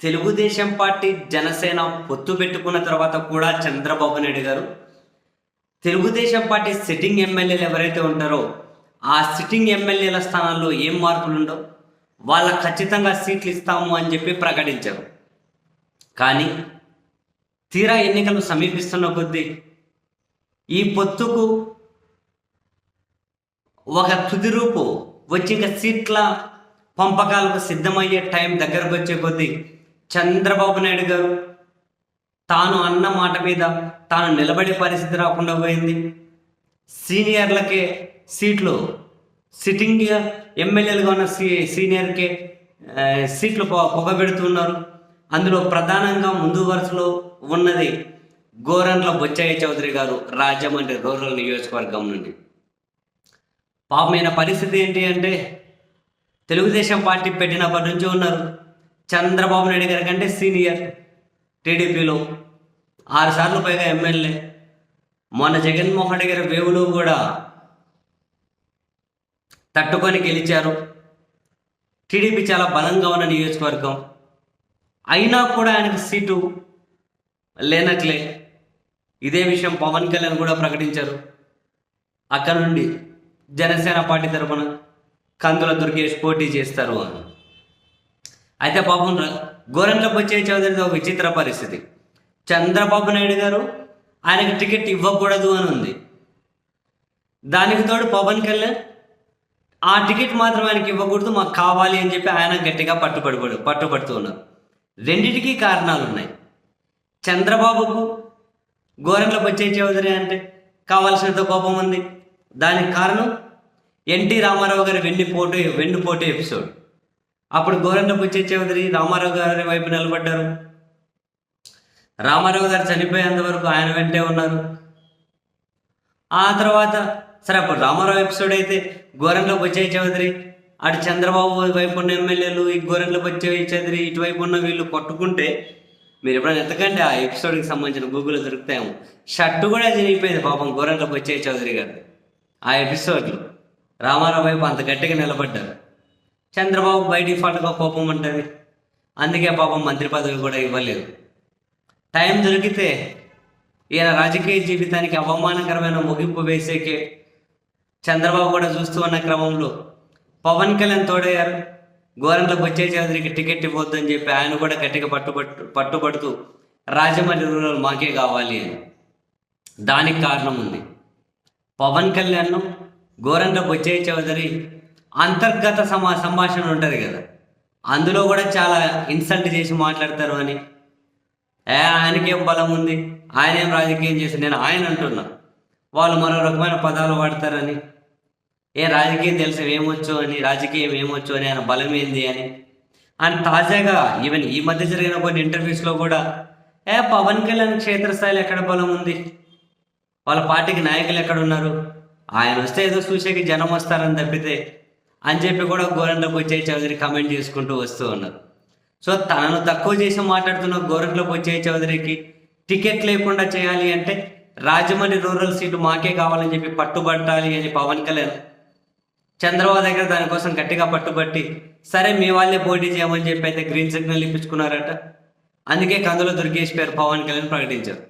Telugu Desam party Janasena పొత్తు పెట్టుకున్న తర్వాత కూడా చంద్రబాబు నాయుడు గారు తెలుగుదేశం పార్టీ సిట్టింగ్ ఎమ్మెల్యేలు ఎవరైతే ఉంటారో ఆ సిట్టింగ్ ఎమ్మెల్యేల స్థానాల్లో ఏం మార్పులు ఉండవు వాళ్ళ ఖచ్చితంగా సీట్లు ఇస్తాము అని చెప్పి ప్రకటించారు. కానీ తీరా ఎన్నికలు సమీపిస్తున్న కొద్దీ ఈ పొత్తుకు ఒక తుది రూపు వచ్చి ఇంకా సీట్ల పంపకాలకు సిద్ధమయ్యే టైం దగ్గరకు వచ్చే కొద్దీ చంద్రబాబు నాయుడు గారు తాను అన్న మాట మీద తాను నిలబడే పరిస్థితి రాకుండా పోయింది. సీనియర్లకే సీట్లు సిట్టింగ్ ఎమ్మెల్యేలుగా ఉన్న సీ సీనియర్కే సీట్లు పొగ పొగబెడుతున్నారు. అందులో ప్రధానంగా ముందు వరుసలో ఉన్నది గోరంట్ల బొచ్చయ్య చౌదరి గారు రాజమండ్రి రూరల్ నియోజకవర్గం నుండి. పాపమైన పరిస్థితి ఏంటి అంటే తెలుగుదేశం పార్టీ పెట్టినప్పటి నుంచి ఉన్నారు. చంద్రబాబు నాయుడు గారి కంటే సీనియర్ టీడీపీలో ఆరు సార్లు పైగా ఎమ్మెల్యే. మొన్న జగన్మోహన్ రెడ్డి గారి వేవులో కూడా తట్టుకొని గెలిచారు. టీడీపీ చాలా బలంగా ఉన్న నియోజకవర్గం. అయినా కూడా ఆయనకు సీటు లేనట్లే. ఇదే విషయం పవన్ కళ్యాణ్ కూడా ప్రకటించారు. అక్కడ నుండి జనసేన పార్టీ తరఫున కందుల దుర్గేష్ పోటీ చేస్తారు అని. అయితే పాపం ర- గోరంట్ల బొచ్చయ్య చౌదరిది ఒక విచిత్ర పరిస్థితి. చంద్రబాబు నాయుడు గారు ఆయనకి టికెట్ ఇవ్వకూడదు అని ఉంది. దానికి తోడు పవన్ కళ్యాణ్ ఆ టికెట్ మాత్రం ఆయనకి ఇవ్వకూడదు మాకు కావాలి అని చెప్పి ఆయన గట్టిగా పట్టుబడి పట్టుబడుతూ ఉన్నారు రెండిటికి కారణాలు ఉన్నాయి చంద్రబాబుకు గోరంట్ల బొచ్చయ్య చౌదరి అంటే కావాల్సినంత కోపం ఉంది. దానికి కారణం ఎన్టీ రామారావు గారి వెండి పోటీ వెండి పోటీ ఎపిసోడ్. అప్పుడు గోరంట్ల బొచ్చయ్య చౌదరి రామారావు గారి వైపు నిలబడ్డారు. రామారావు గారు చనిపోయేంత వరకు ఆయన వెంటే ఉన్నారు. ఆ తర్వాత సరే అప్పుడు రామారావు ఎపిసోడ్ అయితే గోరంట్ల బొచ్చయ్య చౌదరి అటు చంద్రబాబు వైపు ఉన్న ఎమ్మెల్యేలు ఈ గోరంట్ల బొచ్చయ్య చౌదరి ఇటువైపు ఉన్న వీళ్ళు కొట్టుకుంటే మీరు ఎప్పుడైనా ఎత్తకండి ఆ ఎపిసోడ్కి సంబంధించిన గూగుల్లో దొరుకుతాము షర్టు కూడా చినిగిపోయింది పాపం గోరంట్ల బొచ్చయ్య చౌదరి గారు ఆ ఎపిసోడ్లో రామారావు వైపు అంత గట్టిగా నిలబడ్డారు. చంద్రబాబు బై డిఫాల్ట్గా కోపం ఉంటుంది. అందుకే పాపం మంత్రి పదవి కూడా ఇవ్వలేదు. టైం దొరికితే ఈయన రాజకీయ జీవితానికి అవమానకరమైన ముగింపు వేసేకే చంద్రబాబు కూడా చూస్తూ ఉన్న క్రమంలో పవన్ కళ్యాణ్ తోడయ్యారు. గోరంట్ల బొచ్చయ్య చౌదరికి టికెట్ ఇవ్వద్దని చెప్పి ఆయన కూడా గట్టిగా పట్టుబట్టు పట్టుబడుతూ రాజమండ్రి రూరల్ మాకే కావాలి అని. దానికి కారణం ఉంది. పవన్ కళ్యాణ్ గోరంట్ల బొచ్చయ్య చౌదరి అంతర్గత సమా సంభాషణ ఉంటుంది కదా. అందులో కూడా చాలా ఇన్సల్ట్ చేసి మాట్లాడతారు అని. ఏ ఆయనకేం బలం ఉంది? ఆయన ఏం రాజకీయం చేసి నేను ఆయన అంటున్నా. వాళ్ళు మరో రకమైన పదాలు వాడతారని. ఏ రాజకీయం తెలుసు ఏమొచ్చు అని రాజకీయం ఏమొచ్చు అని ఆయన బలం ఏంది అని. అండ్ తాజాగా ఈవెన్ ఈ మధ్య జరిగిన కొన్ని ఇంటర్వ్యూస్లో కూడా ఏ పవన్ కళ్యాణ్ క్షేత్రస్థాయిలో ఎక్కడ బలం ఉంది? వాళ్ళ పార్టీకి నాయకులు ఎక్కడ ఉన్నారు? ఆయన వస్తే ఏదో చూసేకి జనం వస్తారని తప్పితే అని చెప్పి కూడా గోరంట్లకు వచ్చే చౌదరి కమెంట్ చేసుకుంటూ వస్తూ ఉన్నారు. సో తనను తక్కువ చేసి మాట్లాడుతున్న గోరంట్లకు వచ్చే చౌదరికి టికెట్ లేకుండా చేయాలి అంటే రాజమండ్రి రూరల్ సీటు మాకే కావాలని చెప్పి పట్టుబట్టాలి అని పవన్ కళ్యాణ్ చంద్రబాబు దగ్గర దానికోసం గట్టిగా పట్టుబట్టి సరే మీ వాళ్ళే పోటీ చేయమని చెప్పి అయితే గ్రీన్ సిగ్నల్ ఇప్పించుకున్నారట. అందుకే కందులో దుర్గేష్ పేరు పవన్ కళ్యాణ్ ప్రకటించారు.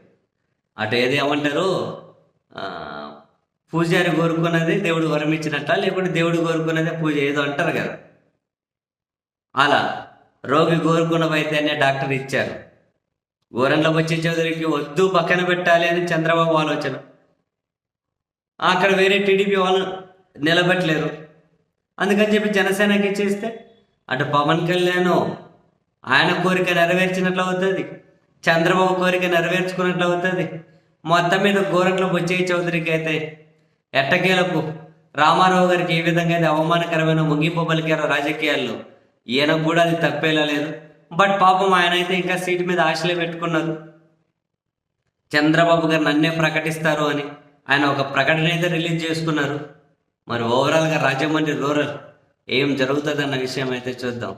అటు ఏది ఏమంటారు? పూజారి కోరుకున్నది దేవుడు వరం ఇచ్చినట్ట లేకుంటే దేవుడు కోరుకున్నదే పూజ ఏదో అంటారు కదా. అలా రోగి కోరుకున్న వైద్యాన్ని డాక్టర్ ఇచ్చారు. గోరంలో వచ్చే చౌదరికి వద్దు పక్కన పెట్టాలి అని చంద్రబాబు ఆలోచన. అక్కడ వేరే టీడీపీ వాళ్ళు నిలబెట్టలేరు. అందుకని చెప్పి జనసేనకి ఇచ్చేస్తే అటు పవన్ కళ్యాణ్ ఆయన కోరిక నెరవేర్చినట్లు అవుతుంది చంద్రబాబు కోరిక నెరవేర్చుకున్నట్లు అవుతుంది. మొత్తం మీద గోరంట్ల బొచ్చయ్య చౌదరికి అయితే ఎట్టకేలకు? రామారావు గారికి ఏ విధంగా అయితే అవమానకరమైన ముగింపు పలికారో రాజకీయాల్లో ఈయనకు కూడా అది తప్పేలా లేదు. బట్ పాపం ఆయన అయితే ఇంకా సీటు మీద ఆశలే పెట్టుకున్నారు. చంద్రబాబు గారు నన్నే ప్రకటిస్తారు అని ఆయన ఒక ప్రకటన అయితే రిలీజ్ చేసుకున్నారు. మరి ఓవరాల్గా రాజమండ్రి రూరల్ ఏం జరుగుతుంది అన్న విషయం అయితే చూద్దాం.